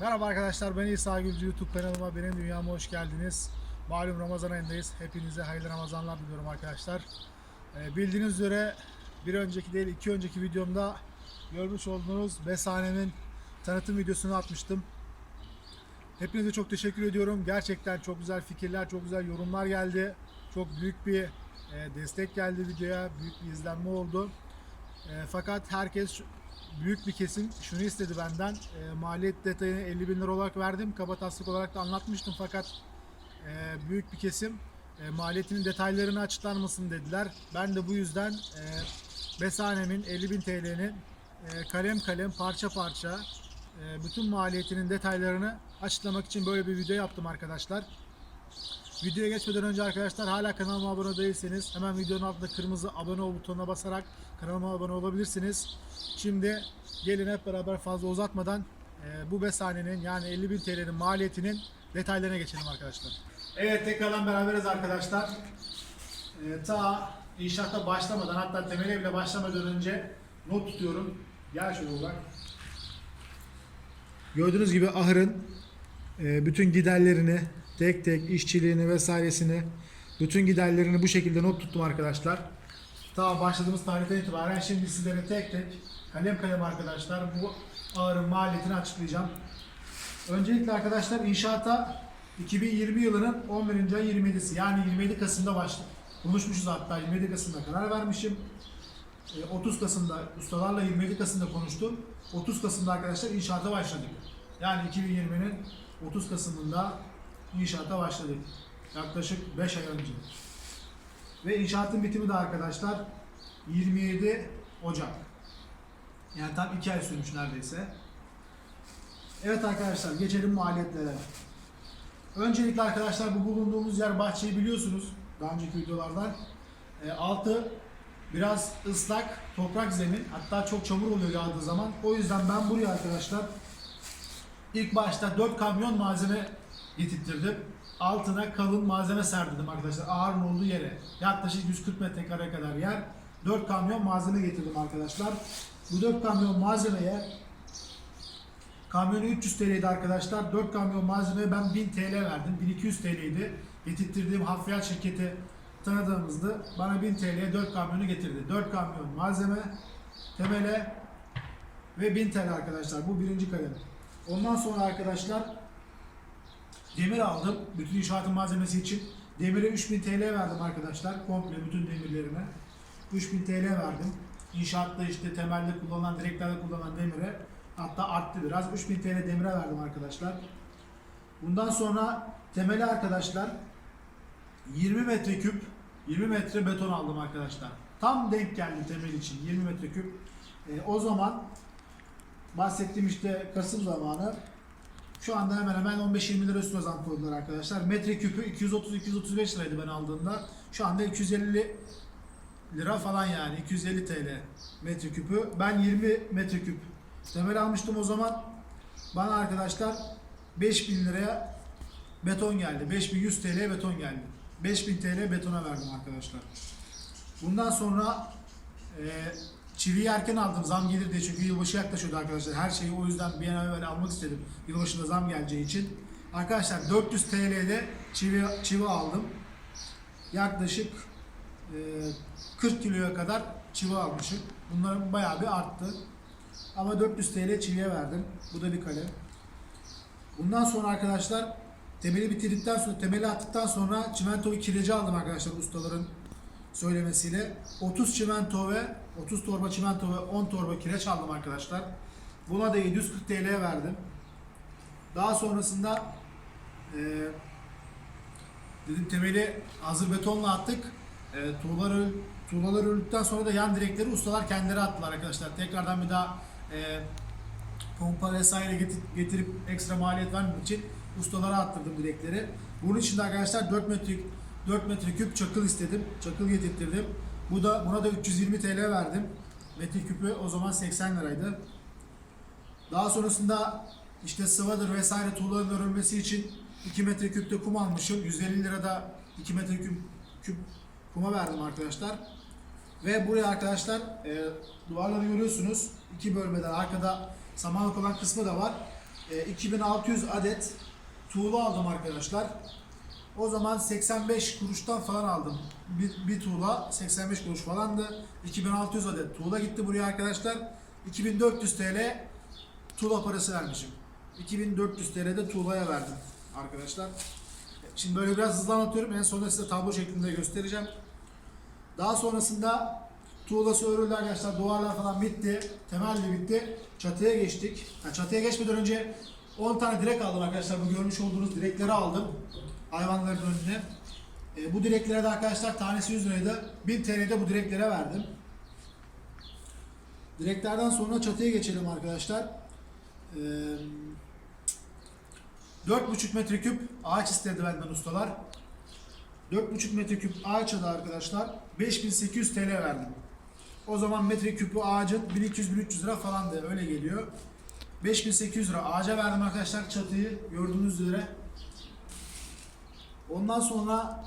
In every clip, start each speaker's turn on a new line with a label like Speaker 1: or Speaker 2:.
Speaker 1: Merhaba arkadaşlar ben İsa Gülcü YouTube kanalıma benim dünyama hoş geldiniz. Malum Ramazan ayındayız. Hepinize hayırlı Ramazanlar diliyorum arkadaşlar. Ee, bildiğiniz üzere bir önceki değil iki önceki videomda görmüş olduğunuz Besane'nin tanıtım videosunu atmıştım. Hepinize çok teşekkür ediyorum. Gerçekten çok güzel fikirler, çok güzel yorumlar geldi. Çok büyük bir e, destek geldi videoya. Büyük bir izlenme oldu. E, fakat herkes büyük bir kesim şunu istedi benden. E, maliyet detayını 50 bin lira olarak verdim. Kaba taslak olarak da anlatmıştım fakat e, büyük bir kesim e, maliyetinin detaylarını açıklar mısın dediler. Ben de bu yüzden e, Besanem'in 50 bin TL'nin e, kalem kalem parça parça e, bütün maliyetinin detaylarını açıklamak için böyle bir video yaptım arkadaşlar. Videoya geçmeden önce arkadaşlar hala kanalıma abone değilseniz hemen videonun altında kırmızı abone ol butonuna basarak kanalıma abone olabilirsiniz. Şimdi gelin hep beraber fazla uzatmadan e, bu besanenin yani 50.000 TL'nin maliyetinin detaylarına geçelim arkadaşlar. Evet tekrardan beraberiz arkadaşlar. E, ta inşaata başlamadan hatta temele bile başlamadan önce not tutuyorum. Gel şöyle bak. Gördüğünüz gibi ahırın e, bütün giderlerini, tek tek işçiliğini vesairesini, bütün giderlerini bu şekilde not tuttum arkadaşlar. Ta başladığımız tarihten itibaren şimdi sizlere tek tek kalem kalem arkadaşlar bu ağırın maliyetini açıklayacağım. Öncelikle arkadaşlar inşaata 2020 yılının 11. ay 27'si yani 27 Kasım'da başladık. Konuşmuşuz hatta 27 Kasım'da karar vermişim. E, 30 Kasım'da ustalarla 27 Kasım'da konuştum. 30 Kasım'da arkadaşlar inşaata başladık. Yani 2020'nin 30 Kasım'ında inşaata başladık. Yaklaşık 5 ay önce. Ve inşaatın bitimi de arkadaşlar 27 Ocak. Yani tam 2 ay sürmüş neredeyse. Evet arkadaşlar geçelim maliyetlere. Öncelikle arkadaşlar bu bulunduğumuz yer bahçeyi biliyorsunuz daha önceki videolardan. E, altı biraz ıslak toprak zemin hatta çok çamur oluyor yağdığı zaman. O yüzden ben buraya arkadaşlar ilk başta 4 kamyon malzeme getirttirdim. Altına kalın malzeme serdirdim arkadaşlar ağırın olduğu yere. Yaklaşık 140 metrekare kadar yer. 4 kamyon malzeme getirdim arkadaşlar. Bu 4 kamyon malzemeye Kamyonu 300 TL'ydi arkadaşlar. 4 kamyon malzemeye ben 1000 TL verdim. 1200 TL'ydi. Getirttirdiğim hafriyat şirketi tanıdığımızdı. Bana 1000 TL'ye 4 kamyonu getirdi. 4 kamyon malzeme, temele ve 1000 TL arkadaşlar. Bu birinci kalem. Ondan sonra arkadaşlar demir aldım. Bütün inşaatın malzemesi için. Demire 3000 TL verdim arkadaşlar. Komple bütün demirlerine. 3000 TL verdim. İnşaatta işte temelde kullanılan, direklerde kullanılan demire hatta arttı biraz. 3000 TL demire verdim arkadaşlar. Bundan sonra temeli arkadaşlar 20 metreküp 20 metre beton aldım arkadaşlar. Tam denk geldi temel için 20 metreküp. E, o zaman bahsettiğim işte Kasım zamanı şu anda hemen hemen 15-20 lira üstüne zam koydular arkadaşlar. Metreküpü 230-235 liraydı ben aldığımda. Şu anda 250 lira falan yani 250 TL metreküpü. Ben 20 metreküp temel almıştım o zaman. Bana arkadaşlar 5000 liraya beton geldi. 5100 TL beton geldi. 5000 TL betona verdim arkadaşlar. Bundan sonra e, çiviyi erken aldım zam gelir diye çünkü yılbaşı yaklaşıyordu arkadaşlar. Her şeyi o yüzden bir an evvel almak istedim. Yılbaşında zam geleceği için. Arkadaşlar 400 TL'de çivi, çivi aldım. Yaklaşık e, 40 kiloya kadar çivi almışım. Bunların bayağı bir arttı. Ama 400 TL çiviye verdim. Bu da bir kalem. Bundan sonra arkadaşlar temeli bitirdikten sonra temeli attıktan sonra çimentoyu kireci aldım arkadaşlar ustaların söylemesiyle. 30 çimento ve 30 torba çimento ve 10 torba kireç aldım arkadaşlar. Buna da 740 TL verdim. Daha sonrasında eee dedim temeli hazır betonla attık. E, tuğlalar, tuğlalar öldükten sonra da yan direkleri ustalar kendileri attılar arkadaşlar. Tekrardan bir daha e, pompa vesaire getir- getirip ekstra maliyet vermemek için ustalara attırdım direkleri. Bunun için de arkadaşlar 4 metre 4 metre küp çakıl istedim. Çakıl getirttirdim. Bu da buna da 320 TL verdim. Metre küpü o zaman 80 liraydı. Daha sonrasında işte sıvadır vesaire tuğlaların örülmesi için 2 metre küpte kum almışım. 150 lirada 2 metre küp, küp kuma verdim arkadaşlar. Ve buraya arkadaşlar e, duvarları görüyorsunuz. iki bölmeden arkada samanlık olan kısmı da var. e, 2600 adet tuğla aldım arkadaşlar. O zaman 85 kuruştan falan aldım. Bir, bir tuğla 85 kuruş falandı. 2600 adet tuğla gitti buraya arkadaşlar. 2400 TL tuğla parası vermişim. 2400 TL de tuğlaya verdim arkadaşlar. Şimdi böyle biraz hızlı anlatıyorum. En sonunda size tablo şeklinde göstereceğim. Daha sonrasında tuğlası örüldü arkadaşlar. Duvarlar falan bitti. Temel de bitti. Çatıya geçtik. Yani çatıya geçmeden önce 10 tane direk aldım arkadaşlar. Bu görmüş olduğunuz direkleri aldım. Hayvanların önüne. E, bu direklere de arkadaşlar tanesi 100 liraydı. 1000 TL'de bu direklere verdim. Direklerden sonra çatıya geçelim arkadaşlar. Ee, 4,5 metreküp ağaç istedi benden ustalar. 4,5 metreküp ağaça da arkadaşlar 5800 TL verdim. O zaman metreküpü ağacın 1200-1300 lira falan da öyle geliyor. 5800 lira ağaca verdim arkadaşlar çatıyı gördüğünüz üzere. Ondan sonra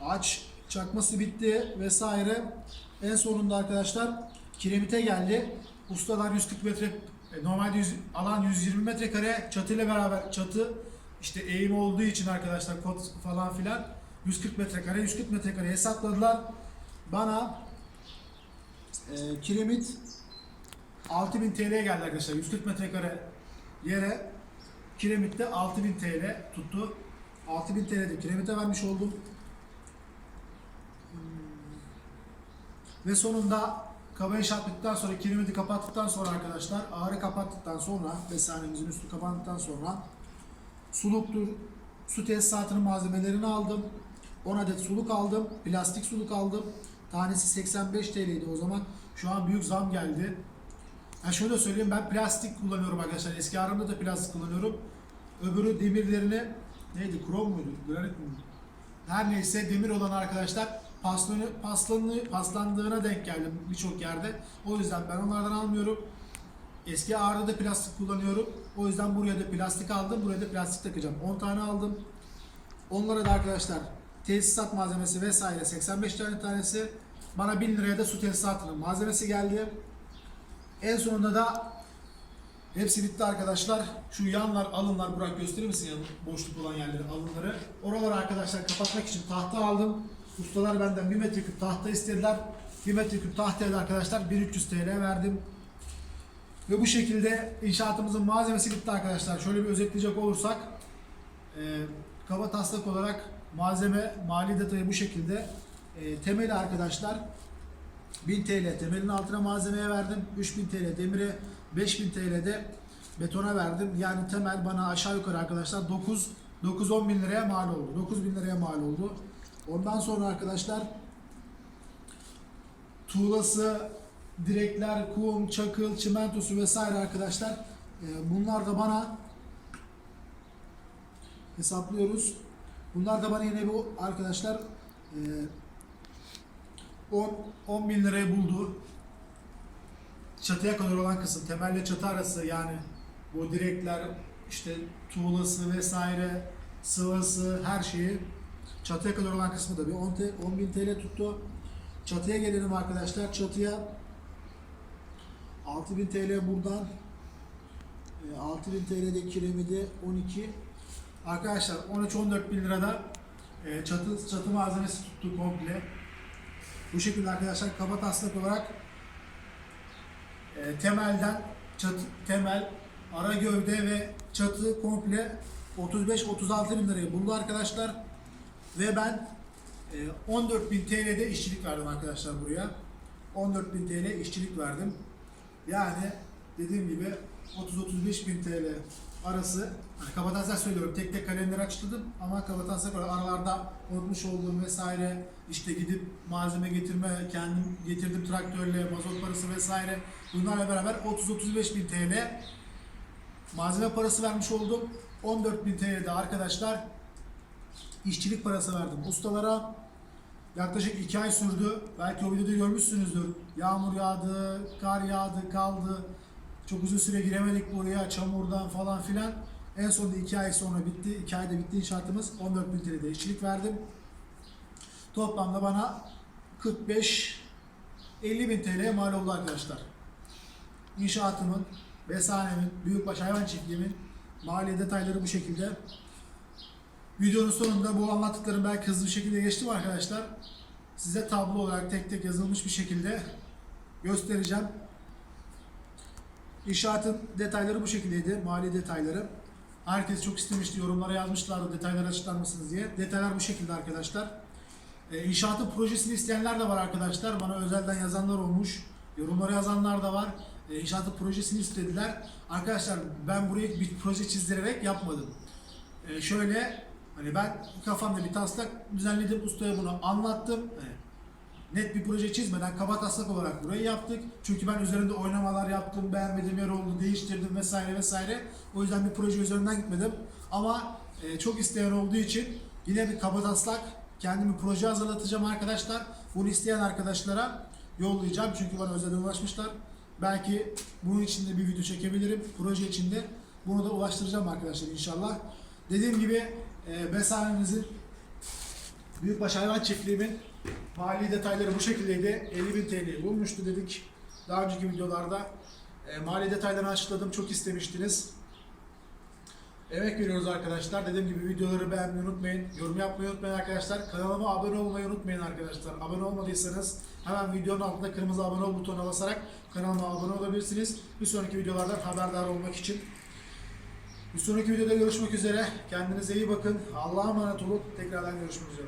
Speaker 1: ağaç çakması bitti vesaire. En sonunda arkadaşlar kiremite geldi. Ustalar 140 metre e, normalde 100 alan 120 metrekare çatıyla beraber çatı işte eğim olduğu için arkadaşlar kod falan filan 140 metrekare 140 metrekare hesapladılar. Bana e, kiremit 6000 TL'ye geldi arkadaşlar. 140 metrekare yere kiremitte 6000 TL tuttu. 6000 TL'de kiremite vermiş oldum. Ve sonunda kaba inşaat bittikten sonra kiremiti kapattıktan sonra arkadaşlar ağrı kapattıktan sonra besanemizin üstü kapattıktan sonra suluktur, su tesisatının malzemelerini aldım. 10 adet suluk aldım. Plastik suluk aldım. Tanesi 85 TL'ydi o zaman. Şu an büyük zam geldi. Ha şöyle söyleyeyim ben plastik kullanıyorum arkadaşlar. Eski ağrımda da plastik kullanıyorum. Öbürü demirlerini neydi krom muydu? Granit miydi? Her neyse demir olan arkadaşlar paslanı, paslanı, paslandığına denk geldim birçok yerde. O yüzden ben onlardan almıyorum. Eski ağrıda da plastik kullanıyorum. O yüzden buraya da plastik aldım. Buraya da plastik takacağım. 10 tane aldım. Onlara da arkadaşlar tesisat malzemesi vesaire 85 tane tanesi. Bana 1000 liraya da su tesisatının malzemesi geldi. En sonunda da hepsi bitti arkadaşlar. Şu yanlar alınlar Burak gösterir misin yan boşluk olan yerleri alınları. Oraları arkadaşlar kapatmak için tahta aldım. Ustalar benden 1 metreküp tahta istediler. 1 metreküp tahtaya da arkadaşlar 1300 TL verdim. Ve bu şekilde inşaatımızın malzemesi bitti arkadaşlar. Şöyle bir özetleyecek olursak e, kaba taslak olarak malzeme mali detayı bu şekilde. E, temeli arkadaşlar 1000 TL temelin altına malzemeye verdim. 3000 TL demire 5000 TL de betona verdim. Yani temel bana aşağı yukarı arkadaşlar 9 9-10 bin liraya mal oldu. 9 bin liraya mal oldu. Ondan sonra arkadaşlar tuğlası, direkler, kum, çakıl, çimentosu vesaire arkadaşlar. e, bunlar da bana hesaplıyoruz. Bunlar da bana yine bu arkadaşlar e, 10, 10 bin liraya buldu. Çatıya kadar olan kısım, temelle çatı arası yani bu direkler, işte tuğlası vesaire, sıvası, her şeyi çatıya kadar olan kısmı da bir 10, te- 10 bin TL tuttu. Çatıya gelelim arkadaşlar. Çatıya 6000 TL buradan e, 6000 TL'de kiremidi 12 Arkadaşlar 13-14 bin lirada e, çatı, çatı malzemesi tuttu komple. Bu şekilde arkadaşlar kaba taslak olarak e, temelden çatı, temel, ara gövde ve çatı komple 35-36 bin liraya buldu arkadaşlar. Ve ben e, 14 bin TL'de işçilik verdim arkadaşlar buraya. 14 bin TL işçilik verdim. Yani dediğim gibi 30-35 bin TL arası. Hani kabataslak söylüyorum tek tek kalemleri açtırdım ama olarak aralarda unutmuş olduğum vesaire işte gidip malzeme getirme kendim getirdim traktörle mazot parası vesaire. Bunlarla beraber 30-35 bin TL malzeme parası vermiş oldum. 14 bin TL'de arkadaşlar işçilik parası verdim ustalara. Yaklaşık 2 ay sürdü. Belki o videoda görmüşsünüzdür. Yağmur yağdı kar yağdı kaldı çok uzun süre giremedik buraya çamurdan falan filan. En sonunda 2 ay sonra bitti. 2 ayda bitti inşaatımız. 14 bin TL'de işçilik verdim. Toplamda bana 45 50 bin TL'ye mal oldu arkadaşlar. İnşaatımın, besanemin, büyükbaş hayvan çiftliğimin Mali detayları bu şekilde. Videonun sonunda bu anlattıklarım belki hızlı bir şekilde geçtim arkadaşlar. Size tablo olarak tek tek yazılmış bir şekilde göstereceğim. İnşaatın detayları bu şekildeydi. Mali detayları. Herkes çok istemişti. Yorumlara yazmışlardı detaylar açıklar mısınız diye. Detaylar bu şekilde arkadaşlar. E, inşaatın projesini isteyenler de var arkadaşlar. Bana özelden yazanlar olmuş. Yorumlara yazanlar da var. E, inşaatın projesini istediler. Arkadaşlar ben buraya bir proje çizdirerek yapmadım. E, şöyle hani ben kafamda bir taslak düzenledim. Ustaya bunu anlattım. E, net bir proje çizmeden kaba taslak olarak burayı yaptık. Çünkü ben üzerinde oynamalar yaptım, beğenmediğim yer oldu, değiştirdim vesaire vesaire. O yüzden bir proje üzerinden gitmedim. Ama e, çok isteyen olduğu için yine bir kaba taslak kendimi proje hazırlatacağım arkadaşlar. Bunu isteyen arkadaşlara yollayacağım. Çünkü bana özelden ulaşmışlar. Belki bunun içinde bir video çekebilirim. Proje içinde. Bunu da ulaştıracağım arkadaşlar inşallah. Dediğim gibi e, besanemizin Büyükbaş hayvan çiftliğimin mali detayları bu şekildeydi. 50 bin TL bulmuştu dedik. Daha önceki videolarda e, mali detaylarını açıkladım. Çok istemiştiniz. Emek veriyoruz arkadaşlar. Dediğim gibi videoları beğenmeyi unutmayın. Yorum yapmayı unutmayın arkadaşlar. Kanalıma abone olmayı unutmayın arkadaşlar. Abone olmadıysanız hemen videonun altında kırmızı abone ol butonuna basarak kanalıma abone olabilirsiniz. Bir sonraki videolardan haberdar olmak için. Bir sonraki videoda görüşmek üzere. Kendinize iyi bakın. Allah'a emanet olun. Tekrardan görüşmek üzere.